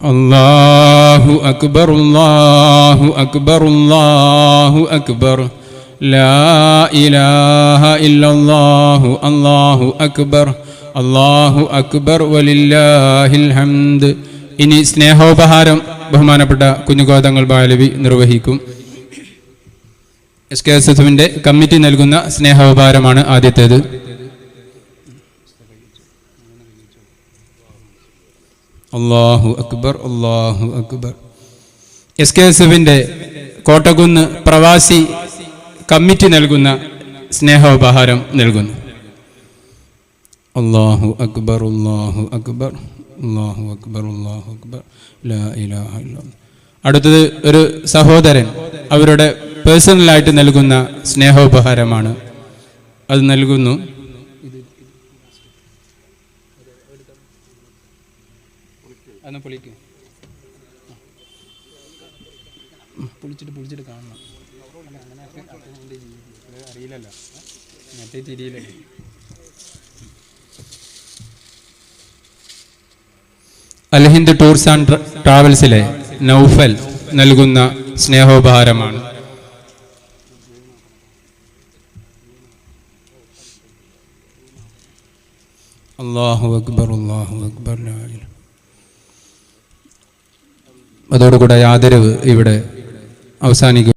الله أكبر الله أكبر الله أكبر لا إله إلا الله الله أكبر الله أكبر ولله الحمد ഇനി സ്നേഹോപഹാരം ബഹുമാനപ്പെട്ട കുഞ്ഞുഗോതങ്ങൾ ബാലവി നിർവഹിക്കും എസ് കെ എസ് എഫിൻ്റെ കമ്മിറ്റി നൽകുന്ന സ്നേഹോപഹാരമാണ് ആദ്യത്തേത് അള്ളാഹു അക്ബർ അള്ളാഹു അക്ബർ. എസ് കെ എസ് എഫിന്റെ കോട്ടകുന്ന് പ്രവാസി കമ്മിറ്റി നൽകുന്ന സ്നേഹോപഹാരം നൽകുന്നു. അള്ളാഹു അക്ബർ അള്ളാഹു അക്ബർ അള്ളാഹു അക്ബർ അള്ളാഹു അക്ബർ. അടുത്തത് ഒരു സഹോദരൻ അവരുടെ പേഴ്സണലായിട്ട് നൽകുന്ന സ്നേഹോപഹാരമാണ്. അത് നൽകുന്നു. അന്ന് പൊളിക്ക്. പൊളിച്ചിട്ട് പൊളിച്ചിട്ട് കാണണം. അറിയില്ലല്ലോ. മറ്റേ തിരിയില്ലല്ലോ അൽഹിന്ദ് ടൂർസ് ആൻഡ് ട്രാവൽസിലെ നൗഫൽ നൽകുന്ന സ്നേഹോപഹാരമാണ്. അള്ളാഹു അക്ബർ അള്ളാഹു അക്ബർ. അതോടുകൂടെ ആദരവ് ഇവിടെ അവസാനിക്കും.